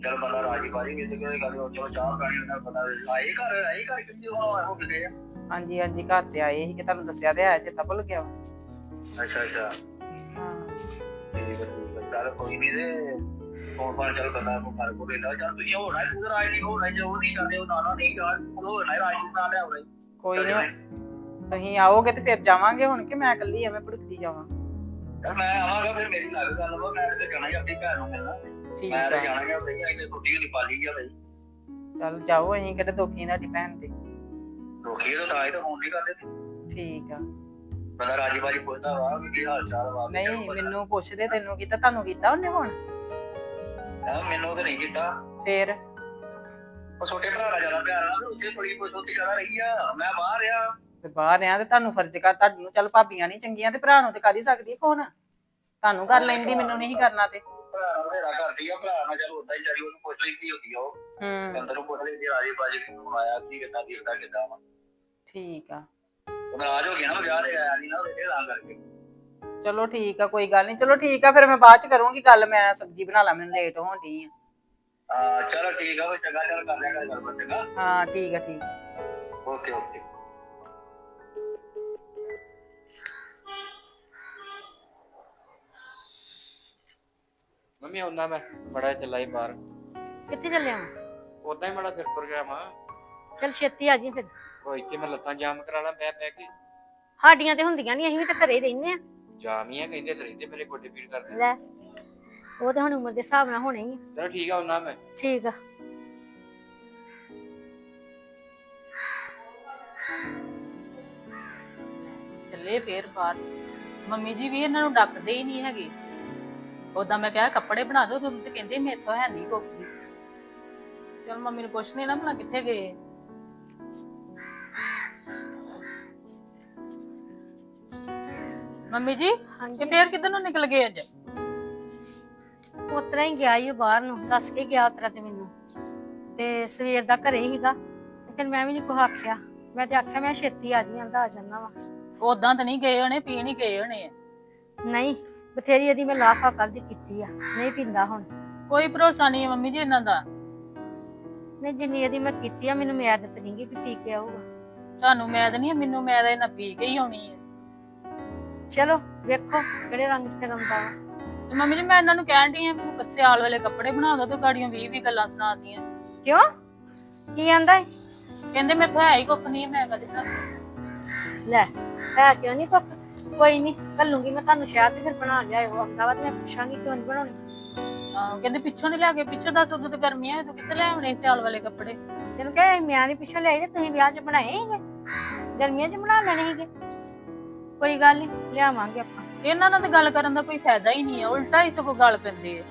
ਚਲ ਬੰਦਾ ਰਾਜੀ ਬਾਜੀ ਕਿਸੇ ਕੋਈ ਗੱਲ ਨੀ, ਚਲੋ ਚਾਹ ਪਾਣੀ ਉਹਨਾਂ ਪਤਾ ਆਏ ਘਰ ਆਏ ਘਰ ਕਿੰਨੀ ਹੋਣਾ ਹੋ ਗਏ ਆ। ਹਾਂਜੀ ਹਾਂਜੀ ਘਰ ਤੇ ਆਏ ਸੀ ਕਿ ਤੁਹਾਨੂੰ ਦੱਸਿਆ ਤੇ ਆਇਆ ਚੇਤਾ ਭੁੱਲ ਗਿਆ ਵਾ। ਅੱਛਾ ਅੱਛਾ। ਹਾਂ। ਠੀਕ ਹੈ ਠੀਕ ਹੈ ਚੱਲ ਕੋਈ ਨਹੀਂ ਤੇ ਫੋਨ ਫਾਨ ਚੱਲ ਬੰਦਾ ਕੋ ਕਰ ਕੋ ਲੈਂਦਾ ਚੱਲ ਤੁਸੀਂ ਹੋਣਾ ਪੂਰਾ ਰਾਜ ਨਹੀਂ ਹੋਣਾ ਜੋ ਨਹੀਂ ਕਰਦੇ ਉਹ ਨਾ ਨਾ ਨਹੀਂ ਯਾਰ ਉਹ ਹੋਣਾ ਰਾਜ ਨੂੰ ਨਾ ਲਿਆਉਣਾ ਕੋਈ ਨਹੀਂ ਤੁਸੀਂ ਆਓਗੇ ਤੇ ਫਿਰ ਜਾਵਾਂਗੇ ਹੁਣ ਕਿ ਮੈਂ ਇਕੱਲੀ ਐਵੇਂ ਭੜਕਦੀ ਜਾਵਾਂ? ਮੈਂ ਆਵਾਂਗਾ ਫਿਰ ਮੇਰੀ ਲੱਗ ਗੱਲ ਵਾ ਮੈਂ ਤੇ ਜਾਣਾ ਹੀ ਆਪਣੀ ਭੈਣ ਨੂੰ ਮਿਲਣਾ। ਠੀਕ ਮੈਂ ਤੇ ਜਾਣਾ ਹੀ ਬਈ ਇਹਨੇ ਛੁੱਟੀ ਨਹੀਂ ਪਾਲੀ ਗਿਆ ਬਈ ਚੱਲ ਜਾਓ ਅਸੀਂ ਕਿਹੜੇ ਦੁਖੀ ਤੁਹਾਡੀ ਭੈਣ ਤੇ। ਰੋਕੀ ਤਾਂ ਤਾਂ ਹੀ ਤਾਂ ਫੋਨ ਨਹੀਂ ਕਰਦੇ। ਠੀਕ ਆ। ਬੰਦਾ ਰਾਜੀ ਬਾਜੀ ਪੁੱਛਦਾ ਵਾ ਵੀ ਕੀ ਹਾਲ ਚਾਲ ਵਾ ਨਹੀਂ ਮੈਨੂੰ ਪੁੱਛਦੇ ਤੈਨੂੰ ਕੀਤਾ ਤੁਹਾਨੂੰ ਕੀਤਾ ਉਹਨੇ ਹੁਣ ਹੈਂ, ਮੈਨੂੰ ਤਾਂ ਨਹੀਂ ਕੀਤਾ। ਫੇਰ? ਉਹ ਛੋਟੇ ਭਰਾ ਦਾ ਜ਼ਿਆਦਾ ਪਿਆਰ ਆ ਨਾ ਉਸੇ ਬੜੀ ਪੁੱਛ ਉੱਥੇ ਜ਼ਿਆਦਾ ਰਹੀ ਆ ਮੈਂ ਬਾਹਰ ਆ। ਤੇ ਬਾਹਰ ਆ ਤੇ ਤੁਹਾਨੂੰ ਫਰਜ਼ ਕਰ ਤੁਹਾਨੂੰ ਚੱਲ ਭਾਬੀਆਂ ਨਹੀਂ ਚੰਗੀਆਂ ਤੇ ਭਰਾ ਨੂੰ ਤੇ ਕਰ ਹੀ ਸਕਦੀ ਫੋਨ ਤੁਹਾਨੂੰ ਕਰ ਲੈਂਦੀ ਮੈਨੂੰ ਨਹੀਂ ਕਰਨਾ ਤੇ। ਭਰਾ ਨੂੰ ਮੇਰਾ ਕਰਦੀ ਆ ਭਰਾ ਨਾਲ ਚੱਲ ਉਦਾਂ ਹੀ ਚਾਰੀ ਉਹਨੂੰ ਪੁੱਛ ਲਈ ਕੀ ਹੁੰਦੀ ਆ ਉਹ। ਹੂੰ। ਅੰਦਰ ਨੂੰ ਪੁੱਛ ਲਈ ਜੇ ਰਾਜੀ ਬਾਜੀ ਨੂੰ ਆਇਆ ਕੀ ਕਿੱਦਾਂ ਦੀ ਕਿੱਦਾਂ ਕਿੱਦਾਂ ਵਾ। ਠੀਕ ਆ। ਉਹ ਨਾਰਾਜ਼ ਹੋ ਗਿਆ ਨਾ ਵਿਆਹ ਦੇ ਆਇਆ ਨਹੀਂ ਨਾ ਉਹਦੇ ਤਾਂ ਕਰਕੇ। ਚਲੋ ਠੀਕ ਆ ਕੋਈ ਗੱਲ ਨਹੀਂ ਚਲੋ ਠੀਕ ਆ ਫਿਰ ਮੈਂ ਬਾਅਦ ਚ ਕਰੂੰਗੀ ਗੱਲ ਮੈਂ ਸਬਜ਼ੀ ਬਣਾ ਲਾ ਮੈਨੂੰ ਲੇਟ ਹੋਣ ਡਈ ਆ। ਆ ਚਲੋ ਠੀਕ ਆ ਵੀ ਚੰਗਾ ਚੱਲ ਕਰ ਲਿਆ ਕਰ ਗੱਲਬਾਤ ਚੰਗਾ। ਹਾਂ ਠੀਕ ਆ ਠੀਕ ਆ। Okay okay. ਮੰਮੀ ਆਉਣਾ ਮੈਂ ਬੜਾ ਚੱਲਾ ਹੀ ਬਾਹਰ ਕਿੱਥੇ ਚੱਲਿਆ ਵਾਂ? ਉਦਾਂ ਹੀ ਬੜਾ ਫਿਰ ਤੁਰ ਗਿਆ ਮਾਂ ਚੱਲ ਛੇਤੀ ਆ ਜੀ ਫਿਰ। ਉਹ ਇੱਥੇ ਮੈਂ ਲੱਤਾਂ ਜਾਮ ਕਰਾ ਲਾਂ ਬੈ ਬੈ ਕੇ। ਸਾਡੀਆਂ ਤੇ ਹੁੰਦੀਆਂ ਨਹੀਂ ਅਸੀਂ ਵੀ ਤਾਂ ਘਰੇ ਹੀ ਰਹਿੰਦੇ ਆ। ਜਾਮ ਹੀ ਆ ਕਹਿੰਦੇ ਤੇ ਰਹਿੰਦੇ ਮੇਰੇ ਗੋਡੇ ਪੀੜ ਕਰਦੇ। ਲੈ ਉਹ ਤਾਂ ਹੁਣ ਉਮਰ ਦੇ ਹਿਸਾਬ ਨਾਲ ਹੋਣੇ ਹੀ ਆ। ਚਲੋ ਠੀਕ ਆ ਆਉਣਾ ਮੈਂ। ਠੀਕ ਆ। ਚੱਲੇ ਫੇਰ ਬਾਹਰ। ਮੰਮੀ ਜੀ ਵੀ ਇਹਨਾਂ ਨੂੰ ਡੱਕਦੇ ਹੀ ਨਹੀਂ ਹੈਗੇ। ਉਦਾਂ ਮੈਂ ਕਿਹਾ ਕੱਪੜੇ ਬਣਾ ਦਿਓ ਤੁਸੀਂ ਤੇ ਕਹਿੰਦੇ ਮੇਰੇ ਤੋਂ ਹੈ ਨਹੀਂ ਕੋਈ ਚਲ ਮੰਮੀ ਨੂੰ ਪੁੱਛਨੇ ਨਾ ਭਲਾ ਕਿੱਥੇ ਗਏ। ਮੰਮੀ ਜੀ ਤੇ ਹਾਂਜੀ ਫੇਰ ਕਿੱਧਰ ਨੂੰ ਨਿਕਲ ਗਏ ਅੱਜ? ਉਤਰਾ ਹੀ ਗਿਆ ਹੀ ਬਾਹਰ ਨੂੰ ਦੱਸ ਕੇ ਗਿਆ ਉਤਰਾ ਤੇ ਮੈਨੂੰ। ਤੇ ਸਵੇਰ ਦਾ ਘਰੇ ਹੀਗਾ ਤੇ ਫਿਰ ਮੈਂ ਵੀ ਨਹੀਂ ਕੁਛ ਆਖਿਆ। ਮੈਂ ਤੇ ਆਖਿਆ ਮੈਂ ਛੇਤੀ ਆ ਜੀ ਆਂਦਾ ਆ ਜਾਣਾ ਵਾ। ਉਦਾਂ ਤਾਂ ਨਹੀਂ ਗਏ ਹੋਣੇ ਪੀਣ ਹੀ ਗਏ ਹੋਣੇ ਆ। ਨਹੀਂ ਬਥੇਰੀ ਇਹਦੀ ਮੈਂ ਲਾਫਾ ਕੱਲ ਦੀ ਕੀਤੀ ਆ ਨਹੀਂ ਪੀਂਦਾ ਹੁਣ। ਕੋਈ ਭਰੋਸਾ ਨਹੀਂ ਹੈ ਮੰਮੀ ਜੀ ਇਹਨਾਂ ਦਾ। ਨਹੀਂ ਜਿੰਨੀ ਇਹਦੀ ਮੈਂ ਕੀਤੀ ਆ ਮੈਨੂੰ ਮਿਆਦ ਤੇ ਨਹੀਂਗੀ ਵੀ ਪੀ ਕੇ ਆਊਗਾ। ਤੁਹਾਨੂੰ ਮੈਦ ਨਹੀਂ ਮੈਨੂੰ ਮੈਦ ਇਹਨਾਂ ਪੀ ਕੇ ਹੀ ਹੋਣੀ ਹੈ ਚਲੋ ਵੇਖੋ ਕਿਹੜੇ ਰੰਗ ਚ ਫਿਰ ਆਉਂਦਾ ਵਾ। ਤੇ ਮੰਮੀ ਜੀ ਮੈਂ ਇਹਨਾਂ ਨੂੰ ਕਹਿਣ ਡਈ ਆ ਕਿ ਸਿਆਲ ਵਾਲੇ ਕੱਪੜੇ ਬਣਾ ਦੋ ਤੇ ਗਾੜੀਆਂ 20 20 ਗੱਲਾਂ ਸੁਣਾਤੀਆਂ ਕਿਉਂ? ਕੀ ਆਂਦਾ? ਕਹਿੰਦੇ ਮੇਰੇ ਤੋਂ ਹੈ ਹੀ ਕੁੱਖ ਨਹੀਂ ਮੈਂ ਕਦੇ ਬਣਾ ਲੈ ਹੈ ਕਿਉਂ ਨਹੀਂ ਕੁੱਕ ਕੋਈ ਨਹੀਂ ਕੱਲੂਗੀ ਮੈਂ ਤੁਹਾਨੂੰ ਸ਼ਾਇਦ ਤੇ ਫਿਰ ਬਣਾ ਆਉਂਦਾ ਵਾ ਤੇ ਮੈਂ ਪੁੱਛਾਂਗੀ ਕਿਉਂ ਨਹੀਂ ਬਣਾਉਣੀ। ਹਾਂ, ਕਹਿੰਦੇ ਪਿੱਛੋਂ ਨਹੀਂ ਲਿਆ ਕੇ ਪਿੱਛੋਂ ਦੱਸ ਉਦੋਂ ਤੇ ਗਰਮੀਆਂ ਤੂੰ ਕਿੱਥੇ ਲੈ ਆਉਣੇ ਸਿਆਲ ਵਾਲੇ ਕੱਪੜੇ? ਤੈਨੂੰ ਕਹੇ ਮੈਂ ਨਹੀਂ ਪਿੱਛੋਂ ਲਿਆਈ ਤੇ ਤੁਸੀਂ ਵਿਆਹ 'ਚ ਬਣਾਏ ਸੀਗੇ। ਗਰਮੀਆਂ 'ਚ ਬਣਾ ਲੈਣੇ ਕੋਈ ਗੱਲ ਨਹੀਂ ਲਿਆਵਾਂਗੇ ਆਪਾਂ। ਇਹਨਾਂ ਨਾਲ ਤੇ ਗੱਲ ਕਰਨ ਦਾ ਕੋਈ ਫਾਇਦਾ ਹੀ ਨਹੀਂ ਹੈ ਉਲਟਾ ਹੀ ਸਗੋਂ ਗੱਲ ਪੈਂਦੀ ਹੈ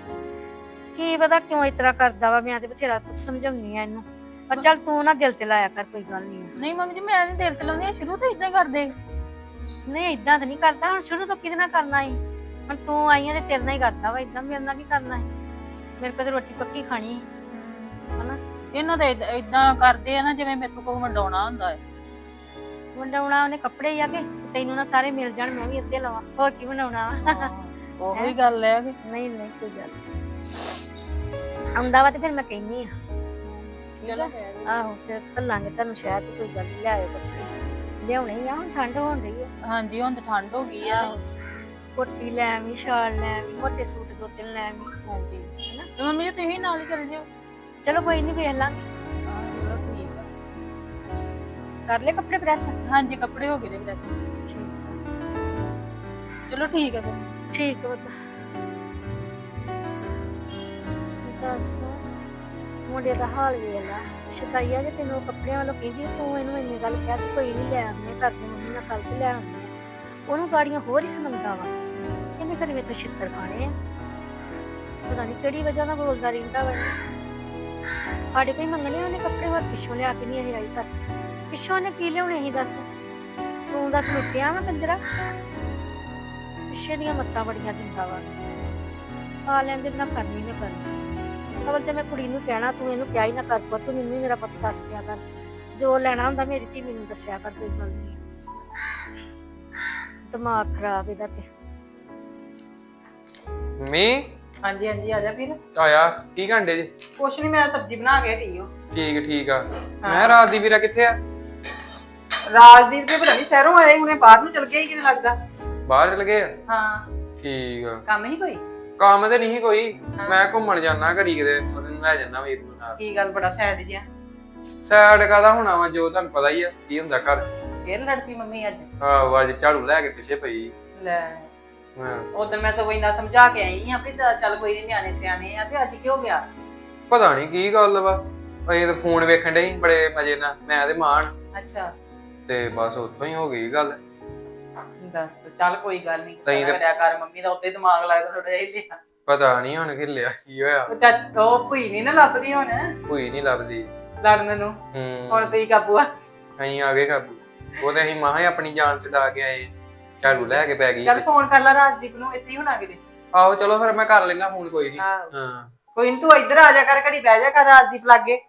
ਕੀ ਪਤਾ ਕਿਉਂ ਇਸ ਤਰ੍ਹਾਂ ਕਰਦਾ ਵਾ ਮੈਂ ਤੇ ਬਥੇਰਾ ਕੁਝ ਸਮਝਾਉਣੀ ਆ ਇਹਨੂੰ। ਪਰ ਚੱਲ ਤੂੰ ਨਾ ਦਿਲ ਤੇ ਲਾਇਆ ਕਰ ਕੋਈ ਗੱਲ ਨਹੀਂ ਨਹੀਂ ਮੰਮੀ ਜੀ ਮੈਂ ਨਹੀਂ ਦਿਲ ਤੇ ਲਾਉਂਦੀ ਸ਼ੁਰੂ ਤੋਂ ਇਦਾਂ ਕਰਦੇ। ਨਹੀਂ ਇਦਾਂ ਤਾਂ ਨਹੀਂ ਕਰਦਾ ਹੁਣ ਸ਼ੁਰੂ ਤੋਂ ਕਿਹਦੇ ਨਾਲ ਕਰਨਾ ਸੀ ਹੁਣ ਤੂੰ ਆਈਆਂ ਤੇ ਤੇਰੇ ਨਾਲ ਹੀ ਕਰਦਾ ਵਾ ਇਦਾਂ ਮੇਰੇ ਨਾਲ ਕੀ ਕਰਨਾ ਸੀ ਮੇਰੇ ਕੋਲ ਤਾਂ ਰੋਟੀ ਪੱਕੀ ਖਾਣੀ ਸੀ। ਹਨਾ? ਇਹਨਾਂ ਦੇ ਇਦਾਂ ਕਰਦੇ ਆ ਨਾ ਜਿਵੇਂ ਮੇਰੇ ਤੋਂ ਕੋਈ ਵੰਡਾਉਣਾ ਹੁੰਦਾ ਹੈ ਵੰਡਾਉਣਾ ਉਹਨੇ ਕੱਪੜੇ ਹੀ ਆ ਕੇ। ਤੈਨੂੰ ਨਾ ਸਾਰੇ ਮਿਲ ਜਾਣ ਮੈਂ ਵੀ ਅੱਧੇ ਲਵਾਂ। ਹੋਰ ਕੀ ਬਣਾਉਣਾ? ਵਾ ਉਹੀ ਗੱਲ ਹੈ ਕਿ ਨਹੀਂ ਨਹੀਂ ਕੋਈ ਗੱਲ ਨੀ। ਆਉਂਦਾ ਵਾ ਤੇ ਫਿਰ ਮੈਂ ਕਹਿੰਨੀ ਆ? ਚਲੋ ਆਹੋ ਤੇ ਕੱਲਾਂਗੇ ਤੁਹਾਨੂੰ ਸ਼ਾਇਦ ਤੇ ਕੋਈ ਗੱਲ ਨੀ, ਲਿਆਇਓ ਕੱਪੜੇ। ਲਿਆਉਣੇ ਹੀ ਆ ਹੁਣ ਠੰਡ ਹੋਣ ਰਹੀ ਆ। ਹਾਂਜੀ ਹੁਣ ਤਾਂ ਠੰਡ ਹੋ ਗਈ ਆ। ਕੋਟੀ ਲੈ ਆਵੀਂ ਸ਼ਾਲ ਲੈ ਆਵੀਂ ਮੋਟੇ ਸੂਟ ਦੋ ਤਿੰਨ ਲੈ ਆਵੀਂ। ਹਾਂਜੀ। ਤੇ ਮੰਮੀ ਜੀ ਤੁਸੀਂ ਨਾਲ ਹੀ ਚੱਲ ਜਿਓ। ਚਲੋ ਕੋਈ ਨਹੀਂ ਵੇਖ ਲਾਂਗੇ। ਹਾਂ, ਚਲੋ ਠੀਕ ਆ। ਕਰ ਲੈ ਕੱਪੜੇ ਪ੍ਰੈਸ? ਹਾਂਜੀ ਕੱਪੜੇ ਹੋ ਗਏ ਨੇ ਵੈਸੇ ਚਲੋ ਠੀਕ ਹੈ ਫਿਰ। ਠੀਕ ਹੈ ਬਤਾ ਦੱਸ ਮੁੰਡੇ ਦਾ ਹਾਲ ਵੇਖ ਲਾ। ਸ਼ਿਕਾਇਆ ਜੇ ਤੈਨੂੰ ਕੱਪੜਿਆਂ ਵੱਲੋਂ ਕਹਿੰਦੀ ਤੂੰ ਇਹਨੂੰ ਇੰਨੀ ਗੱਲ ਕਹਿ ਤੇ ਕੋਈ ਨਹੀਂ ਲੈ ਆਉਂਦੇ ਕਰਦੇ ਮੰਮੀ ਨਾਲ ਕੱਲ ਤੇ ਲੈ ਆਉਂਦੇ। ਆ। ਉਹਨੂੰ ਗਾੜੀਆਂ ਹੋਰ ਹੀ ਸੁਣਾਉਂਦਾ ਵਾ। ਇਹਨੇ ਕਦੇ ਮੇਰੇ ਤੋਂ ਛਿੱਤਰ ਖਾਣੇ ਆ। ਪਤਾ ਨਹੀਂ ਕਿਹੜੀ ਵਜ੍ਹਾ ਨਾਲ ਬੋਲਦਾ ਰਹਿੰਦਾ ਵਾ। ਇਹ। ਸਾਡੇ ਕੋਈ ਮੰਗਣੇ ਉਹਨੇ ਕੱਪੜੇ ਹੋਰ ਪਿੱਛੋਂ ਲਿਆ ਕੇ ਨਹੀਂ ਆਈ ਰਾਈ ਦੱਸ। ਪਿੱਛੋਂ ਉਹਨੇ ਕੀ ਲਿਆਉਣੇ ਸੀ ਦੱਸ? ਤੂੰ ਦੱਸ ਲੁੱਟਿਆ ਵਾ ਕੰਜਰਾ? ਪਿੱਛੇ ਦੀਆਂ ਮੱਤਾਂ ਬੜੀਆਂ ਦਿੰਦਾ ਵਾ। ਆ ਲੈਂਦੇ ਨਾ ਕਰਨੀ ਨਾ ਕਰਨੀ ਅਵਲ ਤੇ ਮੈਂ ਕੁੜੀ ਨੂੰ ਕਹਿਣਾ ਤੂੰ ਇਹਨੂੰ ਕਿਹਾ ਹੀ ਨਾ ਕਰ ਪੁੱਤ ਮੈਨੂੰ ਹੀ ਮੇਰਾ ਪੁੱਤ ਦੱਸ ਦਿਆ ਕਰ। ਜੋ ਲੈਣਾ ਹੁੰਦਾ ਮੇਰੀ ਧੀ ਮੈਨੂੰ ਦੱਸਿਆ ਕਰ ਕੋਈ ਗੱਲ ਨਹੀਂ ਦਿਮਾਗ ਖਰਾਬ ਇਹਦਾ ਤੇ। ਮੀ? ਹਾਂਜੀ ਹਾਂਜੀ ਆ ਜਾ ਫਿਰ। ਆਇਆ ਕੀ ਘੰਟੇ ਜੀ? ਕੁਛ ਨਹੀਂ ਮੈਂ ਸਬਜ਼ੀ ਬਣਾ ਕੇ ਹਟੀ ਹਾਂ ਠੀਕ ਠੀਕ ਆ। ਮੈਂ ਰਾਤ ਦੀ ਵੀਰਾ ਕਿੱਥੇ ਆ? ਰਾਜਦੀਪ ਦੇ ਪਤਾ ਨਹੀਂ ਸ਼ਹਿਰੋਂ ਆਏ ਹੁਣੇ ਬਾਹਰ ਨੂੰ ਚਲ ਗਏ ਹੀ ਕਿਤੇ ਲੱਗਦਾ। ਬਾਹਰ ਚਲ ਗਏ ਆ? ਹਾਂ। ਠੀਕ ਆ। ਕੰਮ ਹੀ ਕੋਈ? ਕੰਮ ਤੇ ਨਹੀਂ ਕੋਈ। ਮੈਂ ਘੁੰਮਣ ਜਾਣਾ ਘਰੀ ਕਿਤੇ ਉਹਨੂੰ ਲੈ ਜਾਣਾ ਵੀਰ ਨੂੰ ਨਾਲ। ਕੀ ਗੱਲ ਬੜਾ ਸੈਡ ਜਿਹਾ। ਸਾਈਡ ਕਾਦਾ ਹੋਣਾ ਵਾ ਜੋ ਤੁਹਾਨੂੰ ਪਤਾ ਹੀ ਆ ਕੀ ਹੁੰਦਾ ਘਰ। ਫੇਰ ਲੜ ਪਈ ਮੰਮੀ ਅੱਜ। ਆਹ ਅੱਜ ਝਾੜੂ ਲੈ ਕੇ ਪਿੱਛੇ ਪਈ। ਲੈ। ਹਾਂ। ਉਦੋਂ ਮੈਂ ਤਾਂ ਕੋਈ ਨਾ ਸਮਝਾ ਕੇ ਆਈ ਆ ਵੀ ਚੱਲ ਕੋਈ ਨਹੀਂ ਨਿਆਣੇ ਸਿਆਣੇ ਆ ਤੇ ਅੱਜ ਕਿਉਂ ਗਿਆ? ਪਤਾ ਨਹੀਂ ਕੀ ਗੱਲ ਵਾ। ਅਸੀਂ ਤਾਂ ਫੋਨ ਵੇਖਣ ਡਏ ਬੜੇ ਮਜੇ ਨਾਲ ਮੈਂ ਤੇ ਮਾਨ ਅੱਛਾ। ਤੇ ਬਸ ਉੱਥੋਂ ਹੀ ਹੋ ਗਈ ਗੱਲ। ਦੱਸ ਚੱਲ ਕੋਈ ਗੱਲ ਨਹੀਂ ਸਹੀ ਤੇ- ਕਰਿਆ ਕਰ ਮੰਮੀ ਦਾ ਉੱਤੇ ਦਿਮਾਗ ਲੱਗਦਾ ਥੋੜਾ ਜਿਹਾ ਹੀ ਲਿਆ। ਪਤਾ ਨਹੀਂ ਹੁਣ ਹਿੱਲਿਆ ਕੀ ਹੋਇਆ। ਉਹ ਉਹ ਭੂਈ ਨਹੀਂ ਨਾ ਲੱਭਦੀ ਹੁਣ। ਕੋਈ ਨਹੀਂ ਲੱਭਦੀ। ਲੜਨ ਨੂੰ। ਹੂੰ। ਹੁਣ ਤੁਸੀਂ ਕਾਬੂ ਆ। ਅਸੀਂ ਆ ਗਏ ਕਾਬੂ। ਉਹਦੇ ਅਸੀਂ ਮਾਂ ਹੀ ਆਪਣੀ ਜਾਨ ਛਡਾ ਕੇ ਆਏ। ਝਾੜੂ ਲੈ ਕੇ ਪੈ ਗਈ ਚੱਲ ਫੋਨ ਕਰ ਲੈ ਰਾਜਦੀਪ ਨੂੰ ਇੱਥੇ ਹੀ ਹੋਣਾ ਕਿਤੇ। ਆਹੋ ਚਲੋ ਫਿਰ ਮੈਂ ਕਰ ਲੈਣਾ ਫੋਨ ਕੋਈ ਨਹੀਂ ਆਹੋ। ਹਾਂ। ਕੋਈ ਨੀ ਤੂੰ ਇੱਧਰ ਆ ਜਾ ਕਰ ਘੜੀ ਬਹਿ ਜਾ ਕਰ ਰਾਜਦੀਪ ਲਾਗੇ।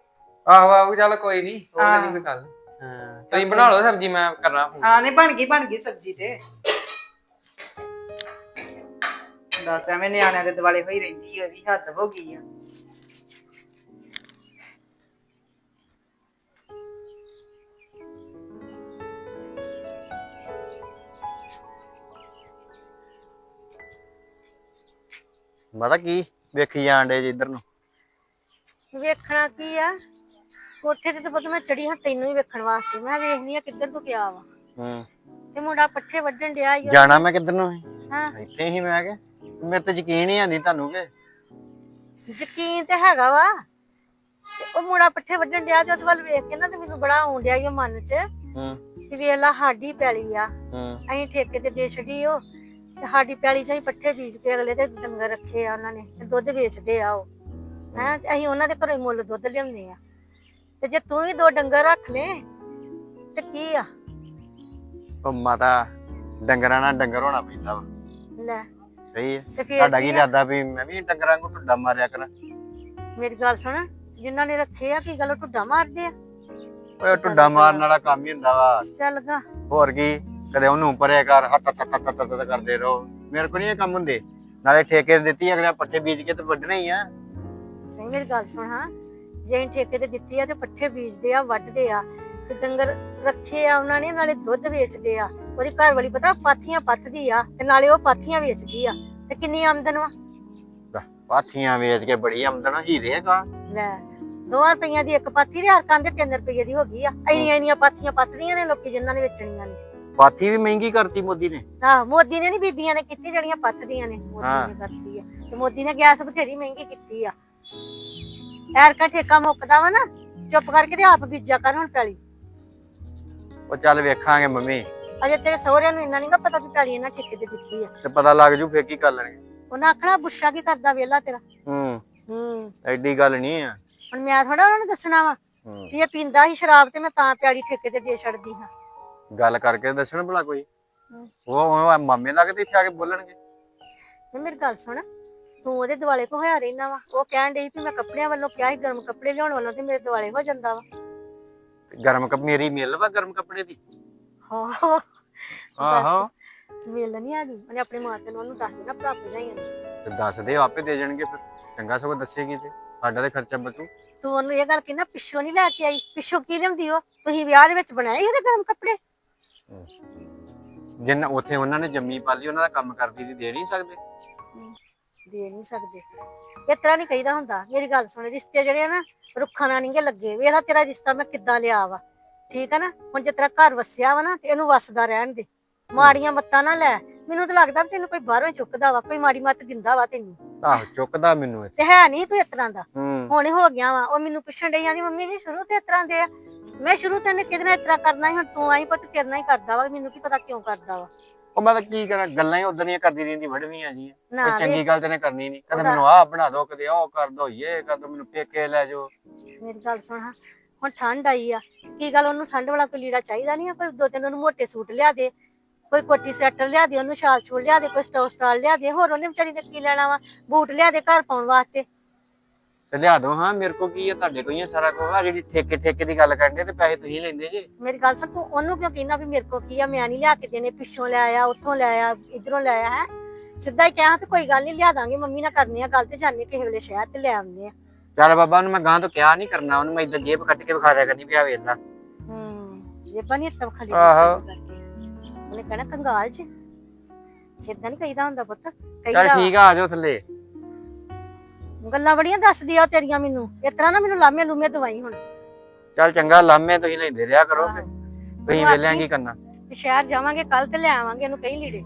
ਆਹੋ ਆਹੋ ਚੱਲ ਕੋਈ ਨਹੀਂ ਉਹ ਹਾਂ। ਨਹੀਂ ਕੋਈ ਗੱਲ ਹਾਂ। ਤੁਸੀਂ ਬਣਾ ਲਓ ਸਬਜੀ ਮੈਂ ਕਰਨਾ ਹਾਂ ਨਹੀਂ ਬਣ ਗਈ ਬਣ ਗਈ ਸਬਜ਼ੀ ਤੇ। ਦੱਸ ਐਵੇਂ ਨਿਆਣਿਆਂ ਦੇ ਦਿਵਾਲੇ ਹੋਈ ਰਹਿੰਦੀ ਹੈ ਵੀ ਹੱਦ ਹੋ ਗਈ ਆ। ਪਤਾ ਕੀ ਵੇਖੀ ਜਾਣ ਡੇ ਜੀ ਇੱਧਰ ਨੂੰ? ਵੇਖਣਾ ਕੀ ਆ? ਕੋਠੇ ਤੇ ਤਾਂ ਪਤਾ ਮੈਂ ਚੜੀ ਹਾਂ ਤੈਨੂੰ ਹੀ ਵੇਖਣ ਵਾਸਤੇ। ਮੈਂ ਵੇਖਨੀ ਆ ਕਿੱਧਰ ਤੂੰ ਗਿਆ ਵਾ। ਹੂੰ। ਤੇ ਮੁੰਡਾ ਪੱਠੇ ਵੱਢਣ ਡਿਆ ਈ ਓ। ਜਾਣਾ ਮੈਂ ਕਿੱਧਰ ਨੂੰ ਸੀ? ਹਾਂ। ਇੱਥੇ ਹੀ ਮੈਂ ਕਿ ਮੇਰੇ ਤੇ ਯਕੀਨ ਹੀ ਆਂਦੀ ਤੁਹਾਨੂੰ ਕਿ। ਯਕੀਨ ਤੇ ਹੈਗਾ ਵਾ। ਤੇ ਉਹ ਮੁੰਡਾ ਪੱਠੇ ਵੱਢਣ ਡਿਆ ਤੇ ਉਹਦੇ ਵੱਲ ਵੇਖ ਕੇ ਨਾ ਤੇ ਮੈਨੂੰ ਬੜਾ ਆਉਣ ਡਿਆ ਈ ਓ ਮਨ 'ਚ। ਹੂੰ। ਕਿ ਵੇਖ ਲਾ ਸਾਡੀ ਪੈਲੀ ਆ। ਹੂੰ। ਅਸੀਂ ਠੇਕੇ ਤੇ ਦੇ ਛੱਡੀ ਉਹ ਤੇ ਸਾਡੀ ਪੈਲੀ 'ਚ ਅਸੀਂ ਪੱਠੇ ਬੀਜ ਕੇ ਅਗਲੇ ਦੇ ਡੰਗਰ ਰੱਖੇ ਆ ਉਹਨਾਂ ਨੇ। ਤੇ ਦੁੱਧ ਵੇਚਦੇ ਆ ਉਹ। ਹੈ ਅਸੀਂ ਉਹਨਾਂ ਦੇ ਘਰੋਂ ਹੀ ਮੁੱਲ ਦੁੱਧ ਲਿਆਉਂਦੇ ਆ। ਤੇ ਜੇ ਤੂੰ ਵੀ ਦੋ ਡੰਗਰ ਰੱਖ ਲੈ ਤੇ ਕੀ ਆ? ਉਹ ਮਾਤਾ ਡੰਗਰਾਂ ਨਾਲ ਡੰਗਰ ਹੋਣਾ ਪੈਂਦਾ ਵਾ। ਲੈ ਸਹੀ ਹੈ ਤੇ ਫੇਰ ਤੁਹਾਡਾ ਕੀ ਕੀ ਆ? ਇਰਾਦਾ ਵੀ ਮੈਂ ਵੀ ਡੰਗਰਾਂ ਨੂੰ ਢੁੱਡਾ ਮਾਰਿਆ ਕਰਾਂ? ਮੇਰੀ ਗੱਲ ਸੁਣ ਜਿਨ੍ਹਾਂ ਨੇ ਰੱਖੇ ਆ ਕੀ ਗੱਲ ਉਹ ਢੁੱਡਾ ਮਾਰਦੇ ਆ? ਓਏ ਢੁੱਡਾ ਮਾਰਨ ਵਾਲਾ ਕੰਮ ਹੀ ਹੁੰਦਾ ਵਾ। ਚੱਲ ਗਾ। ਹੋਰ ਕੀ ਕਦੇ ਉਹਨੂੰ ਪਰੇ ਕਰ ਹੱਟ ਹੱਟ ਹੱਟ ਹੱਟ ਹੱਟ ਕਰਦੇ ਰਹੋ। ਮੇਰੇ ਕੋਲ ਨਹੀਂ ਇਹ ਕੰਮ ਹੁੰਦੇ। ਨਾਲੇ ਠੇਕੇ ਤੇ ਦਿੱਤੀ ਅਗਲੇ ਪੱਠੇ ਬੀਜ ਕੇ ਤੇ ਵੱਢਣੇ ਹੀ ਆ। ਨਹੀਂ ਮੇਰੀ ਗੱਲ ਸੁਣ ਹਾਂ। ਜੇ ਅਸੀਂ ਠੇਕੇ ਤੇ ਦਿੱਤੀ ਆ ਤੇ ਪੱਠੇ ਬੀਜਦੇ ਆ ਵੱਢਦੇ ਆ ਤੇ ਡੰਗਰ ਰੱਖੇ ਆ ਉਹਨਾਂ ਨੇ ਨਾਲੇ ਦੁੱਧ ਵੇਚਦੇ ਆ। ਉਹਦੀ ਘਰ ਵਾਲੀ ਪਤਾ ਪਾਥੀਆਂ ਪੱਥਦੀ ਆ ਤੇ ਨਾਲੇ ਉਹ ਪਾਥੀਆਂ ਵੇਚਦੀ ਆ। ਤੇ ਕਿੰਨੀ ਆਮਦਨ ਵਾ? ਪਾਥੀਆਂ ਵੇਚ ਕੇ ਬੜੀ ਆਮਦਨ ਹੀਰੇ ਹੈਗਾ। ਲੈ 2 ਰੁਪਈਆਂ ਦੀ ਇੱਕ ਪਾਥੀ ਦੇ ਹਰਕਾਂ ਦੇ 3 ਰੁਪਈਏ ਦੀ ਹੋ ਗਈ ਆ। ਇੰਨੀਆਂ ਇੰਨੀਆਂ ਪਾਥੀਆਂ ਪੱਥਦੀਆਂ ਨੇ ਲੋਕੀ ਜਿਨ੍ਹਾਂ ਨੇ ਵੇਚਣੀਆਂ ਨੇ। ਪਾਥੀ ਵੀ ਮਹਿੰਗੀ ਕਰਤੀ ਮੋਦੀ ਨੇ। ਆਹ ਮੋਦੀ ਨੇ ਨਹੀਂ ਬੀਬੀਆਂ ਨੇ ਕੀਤੀ ਜਿਹੜੀਆਂ ਪੱਥਦੀਆਂ ਨੇ ਹਾਂ। ਮੋਦੀ ਨੇ ਕਰਤੀ ਆ। ਤੇ ਮੋਦੀ ਨੇ ਗੈਸ ਬਥੇਰੀ ਮਹਿੰਗੀ ਕੀਤੀ ਆ। ਐਰਕਾ ਠੇਕਾ ਮੁੱਕਦਾ ਵਾ ਨਾ ਚੁੱਪ ਕਰਕੇ ਤੇ ਆਪ ਬੀਜਿਆ ਕਰ ਹੁਣ ਪੈਲੀ ਉਹ ਚੱਲ ਵੇਖਾਂਗੇ ਮੰਮੀ। ਅਜੇ ਤੇਰੇ ਸਹੁਰਿਆਂ ਨੂੰ ਇੰਨਾ ਨਹੀਂਗਾ ਪਤਾ ਵੀ ਪੈਲੀ ਇਹਨਾਂ ਠੇਕੇ ਤੇ ਦਿੱਤੀ ਆ। ਤੇ ਪਤਾ ਲੱਗ ਜੂ ਫੇਰ ਕੀ ਕਰ ਲੈਣਗੇ। ਉਹਨਾਂ ਆਖਣਾ ਬੁੱਸ਼ਾ ਕੀ ਕਰਦਾ ਵੇਲਾ ਤੇਰਾ। ਹੂੰ। ਹੂੰ। ਐਡੀ ਗੱਲ ਨਹੀਂ ਆ। ਹੁਣ ਮੈਂ ਥੋੜਾ ਉਹਨਾਂ ਨੂੰ ਦੱਸਣਾ ਵਾ ਹੂੰ। ਵੀ ਇਹ ਪੀਂਦਾ ਸੀ ਸ਼ਰਾਬ ਤੇ ਮੈਂ ਤਾਂ ਪੈਲੀ ਠੇਕੇ ਤੇ ਦੇ ਛੱਡਦੀ ਹਾਂ। ਗੱਲ ਕਰਕੇ ਦੱਸਣ ਭਲਾ ਕੋਈ। ਹੂੰ। ਉਹ ਉਹ ਮਾਮੇ ਲੱਗਦੇ ਇੱਥੇ ਆ ਕੇ ਬੋਲਣਗੇ। ਮੇਰੀ ਗੱਲ ਸੁਣ। ਤੂੰ ਉਹਦੇ ਦਿਵਾਲੇ ਕੋ ਹੋਇਆ ਰਹਿਣਾ ਵਾ? ਉਹ ਕਹਿਣ ਡਈ ਵੀ ਮੈਂ ਕੱਪੜਿਆਂ ਵੱਲੋਂ ਕਿਹਾ ਸੀ ਗਰਮ ਕੱਪੜੇ ਲਿਆਉਣ ਵੱਲੋਂ ਤੇ ਮੇਰੇ ਦਿਵਾਲੇ ਹੋ ਜਾਂਦਾ ਵਾ। ਗਰਮ ਕੱਪ ਮੇਰੀ ਮਿਲ ਵਾ ਗਰਮ ਕੱਪੜੇ ਦੀ? ਹਾਂ ਆਹੋ। ਮਿਲ ਨਹੀਂ ਆ ਗਈ ਉਹਨੇ ਆਪਣੀ ਮਾਂ ਤੇ ਨੂੰ ਉਹਨੂੰ ਦੱਸ ਦੇਣਾ ਭਰਾ ਭਜਾਈਆਂ ਨੂੰ ਤੇ ਦੱਸ ਦੇ ਆਪੇ ਦੇ ਜਾਣਗੇ ਫਿਰ। ਚੰਗਾ ਸਗੋਂ ਦੱਸੇਗੀ ਤੇ। ਸਾਡਾ ਤੇ ਖਰਚਾ ਬਚੂ। ਤੂੰ ਉਹਨੂੰ ਇਹ ਗੱਲ ਕਹਿੰਦਾ ਪਿੱਛੋਂ ਨਹੀਂ ਲੈ ਕੇ ਆਈ। ਪਿੱਛੋਂ ਕੀ ਲਿਆਉਂਦੀ ਉਹ? ਤੁਸੀਂ ਵਿਆਹ ਦੇ ਵਿੱਚ ਬਣਾਏ ਇਹਦੇ ਗਰਮ ਕੱਪੜੇ? ਜਿੰਨਾ ਉੱਥੇ ਉਹਨਾਂ ਨੇ ਜੰਮੀ ਪਾਲੀ ਉਹਨਾਂ ਦਾ ਕੰਮ ਕਰਦੀ ਦੀ ਦੇ ਨਹੀਂ ਸਕਦੇ। ਦੇ ਨਹੀਂ ਸਕਦੇ। ਇਸ ਤਰ੍ਹਾਂ ਨਹੀਂ ਕਹੀਦਾ ਹੁੰਦਾ। ਮੇਰੀ ਗੱਲ ਸੁਣ ਰਿਸ਼ਤੇ ਜਿਹੜੇ ਆ ਨਾ ਰੁੱਖਾਂ ਨਾਲ ਨਹੀਂਗੇ ਲੱਗੇ। ਵੇਖ ਤੇਰਾ ਰਿਸ਼ਤਾ ਮੈਂ ਕਿੱਦਾਂ ਲਿਆ ਵਾ। ਠੀਕ ਆ ਨਾ? ਹੁਣ ਜੇ ਤੇਰਾ ਘਰ ਵਸਿਆ ਵਾ ਨਾ ਤੇ ਇਹਨੂੰ ਵਸਦਾ ਰਹਿਣ ਦੇ। ਮਾੜੀਆਂ ਮੱਤਾਂ ਨਾ ਲੈ। ਮੈਨੂੰ ਤਾਂ ਲੱਗਦਾ ਵੀ ਤੈਨੂੰ ਕੋਈ ਬਾਹਰੋਂ ਹੀ ਚੁੱਕਦਾ ਵਾ ਕੋਈ ਮਾੜੀ ਮੱਤ ਦਿੰਦਾ ਵਾ ਤੈਨੂੰ। ਆਹੋ ਚੁੱਕਦਾ ਮੈਨੂੰ ਇਹ। ਤੇ ਹੈ ਨਹੀਂ ਤੂੰ ਇਸ ਤਰ੍ਹਾਂ ਦਾ। ਹੂੰ। ਹੁਣ ਹੀ ਗਿਆ ਵਾ। ਉਹ ਮੈਨੂੰ ਪੁੱਛਣ ਡਈ ਜਾਂਦੀ ਮੰਮੀ ਜੀ ਸ਼ੁਰੂ ਤੋਂ ਇਸ ਤਰ੍ਹਾਂ ਦੇ ਆ। ਮੈਂ ਸ਼ੁਰੂ ਤੋਂ ਇਹਨੇ ਕਿਹਦੇ ਨਾਲ ਇਸ ਤਰ੍ਹਾਂ ਕਰਨਾ ਸੀ ਹੁਣ ਤੂੰ ਆਈ ਪੁੱਤ ਤੇਰੇ ਨਾਲ ਹੀ ਕਰਦਾ ਵਾ। ਮੈਨੂੰ ਕੀ ਪਤਾ ਕਿਉਂ ਕਰਦਾ ਵਾ? ਉਹ ਮੈਂ ਤਾਂ ਕੀ ਕਰਾਂ ਗੱਲਾਂ ਹੀ ਉਦੋਂ ਦੀਆਂ ਕਰਦੀ ਰਹਿੰਦੀ ਵੜਵੀਆਂ ਜੀ ਨਾ ਕੋਈ ਚੰਗੀ ਗੱਲ ਤੇ ਨੇ ਕਰਨੀ ਨਹੀਂ ਕਦੇ ਮੈਨੂੰ ਆਹ ਬਣਾ ਦਿਓ ਕਦੇ ਉਹ ਕਰ ਦਿਓ ਇਹ ਕਰ ਦਿਓ ਮੈਨੂੰ ਪੇਕੇ ਲੈ ਜਾਓ। ਮੇਰੀ ਗੱਲ ਸੁਣ ਹਾਂ। ਹੁਣ ਠੰਡ ਆਈ ਆ। ਕੀ ਗੱਲ ਉਹਨੂੰ ਠੰਡ ਵਾਲਾ ਕੋਈ ਲੀੜਾ ਚਾਹੀਦਾ ਨਹੀਂ ਆ? ਕੋਈ ਦੋ ਤਿੰਨ ਉਹਨੂੰ ਮੋਟੇ ਸੂਟ ਲਿਆ ਦੇ। ਕੋਈ ਕੋਟੀ ਸਵੈਟਰ ਲਿਆ ਦੇ ਉਹਨੂੰ ਸ਼ਾਲ ਛੋੜ ਲਿਆ ਦੇ ਕੋਈ ਸਟੋ ਸਟਾਲ ਲਿਆ ਦੇ। ਹੋਰ ਉਹਨੇ ਵਿਚਾਰੀ ਨੇ ਕੀ ਲੈਣਾ ਵਾ? ਬੂਟ ਲਿਆ ਦੇ ਘਰ ਪਾਉਣ ਵਾਸਤੇ। ਤੇ ਲਿਆ ਦਿਓ ਹਾਂ ਮੇਰੇ ਕੋ ਕੀ ਹੈ ਤੁਹਾਡੇ ਕੋਲ ਹੀ ਹੈ ਸਾਰਾ ਕੁਝ ਆ ਜਿਹੜੀ ਠੇਕੇ ਠੇਕੇ ਦੀ ਗੱਲ ਕਰਦੇ ਤੇ ਪੈਸੇ ਤੁਸੀਂ ਲੈਂਦੇ ਜੇ। ਮੇਰੀ ਗੱਲ ਸੁਣ ਤੂੰ ਉਹਨੂੰ ਕਿਉਂ ਕਹਿੰਦਾ ਵੀ ਮੇਰੇ ਕੋ ਕੀ ਆ? ਮੈਂ ਨਹੀਂ ਲਿਆ ਕੇ ਦੇਣੇ ਪਿੱਛੋਂ ਲੈ ਆਇਆ ਉੱਥੋਂ ਲੈ ਆਇਆ ਇਧਰੋਂ ਲੈ ਆਇਆ ਹੈ? ਸਿੱਧਾ ਹੀ ਕਿਹਾ ਤੇ ਕੋਈ ਗੱਲ ਨਹੀਂ ਲਿਆ ਦਾਂਗੇ ਮੰਮੀ ਨਾਲ ਕਰਨੀ ਆ ਗੱਲ ਤੇ ਜਾਣੇ ਕਿਸੇ ਵੇਲੇ ਸ਼ਹਿਰ ਤੇ ਲੈ ਆਉਂਦੇ ਆ। ਚੱਲ ਬਾਬਾ ਨੂੰ ਮੈਂ ਗਾਂ ਤੋਂ ਕਿਹਾ ਨਹੀਂ ਕਰਨਾ ਉਹਨੂੰ ਮੈਂ ਇਦਾਂ ਜੇਬ ਕੱਟ ਕੇ ਵਿਖਾ ਰਿਆ ਕਰਨੀ ਵੀ ਆ ਵੇਖ ਲਾ। ਹੂੰ ਇਹ ਬਣੀ ਤਬ ਖਾਲੀ ਆਹੋ। ਉਹਨੇ ਕਹਿਣਾ ਕੰਗਾਲ ਚ। ਇਦਾਂ ਨਹੀਂ ਕਹੀਦਾ ਹੁੰਦਾ ਪੁੱਤ ਚੱਲ ਕਹੀਦਾ ਵਾ। ਠੀਕ ਆ ਆ ਜਾਓ ਥੱਲੇ। ਗੱਲਾਂ ਬੜੀਆਂ ਦੱਸਦੀ ਆ ਉਹ ਤੇਰੀਆਂ ਮੈਨੂੰ। ਇਸ ਤਰ੍ਹਾਂ ਨਾ ਮੈਨੂੰ ਲਾਮੇ ਲੂਮੇ ਦਵਾਈ ਹੁਣ। ਚੱਲ ਚੰਗਾ ਲਾਮੇ ਤੁਸੀਂ ਲੈਂਦੇ ਰਿਹਾ ਕਰੋ ਤੁਸੀਂ ਵੇਲਿਆਂ ਕੀ ਕਰਨਾ ਵੀ ਸ਼ਹਿਰ ਜਾਵਾਂਗੇ ਕੱਲ ਤੇ ਲੈ ਆਵਾਂਗੇ ਇਹਨੂੰ ਕਈ ਲੀੜੇ।